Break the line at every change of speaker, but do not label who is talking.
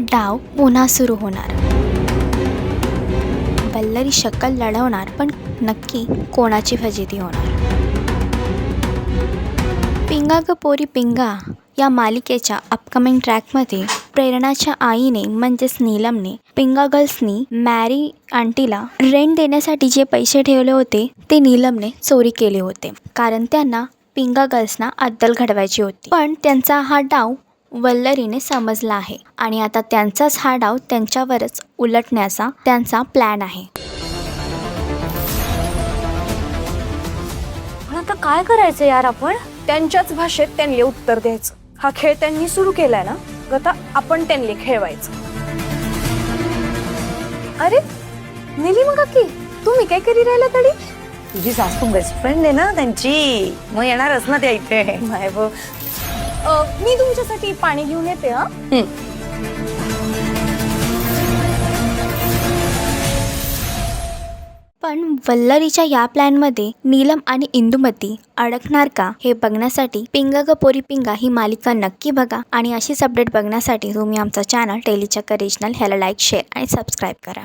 डाव पुन्हा सुरू होणार. बल्लरी शक्कल लढवणार पण नक्की कोणाची फजिती होणार? पिंगा ग पोरी पिंगा या मालिकेच्या अपकमिंग ट्रॅकमध्ये प्रेरणाच्या आईने म्हणजेच नीलमने पिंगा गर्ल्सनी मॅरी आंटीला रेंट देण्यासाठी जे पैसे ठेवले होते ते नीलमने चोरी केले होते. कारण त्यांना पिंगा गर्ल्सना अद्दल घडवायची होती. पण त्यांचा हा डाव वल्लरीने समजला आहे आणि आता त्यांचाच हा डाव त्यांच्यावरच उलटण्याचा त्यांचा प्लॅन आहे.
पण आता काय करायचं यार आपण?
त्यांच्याच भाषेत त्यांनी उत्तर द्यायचं. हा खेळ त्यांनी सुरू केलाय ना ग आता आपण त्यांनी खेळवायचं. अरे निलिमा काकी तुम्ही काय करी राहिला तडी
तुझी सासू बेस्ट फ्रेंड आहे ना त्यांची. मग येणारच ना त्या इथे.
नाही व अ, मी तुमच्यासाठी पाणी घेऊन येते हा?
पण वल्लरीच्या या प्लॅनमध्ये नीलम आणि इंदुमती अडकणार का हे बघण्यासाठी पिंगा ग पोरी पिंगा ही मालिका नक्की बघा आणि अशीच अपडेट बघण्यासाठी तुम्ही आमचा चॅनल टेलीचक्कर रिजनल ह्याला लाईक शेअर आणि सबस्क्राईब करा.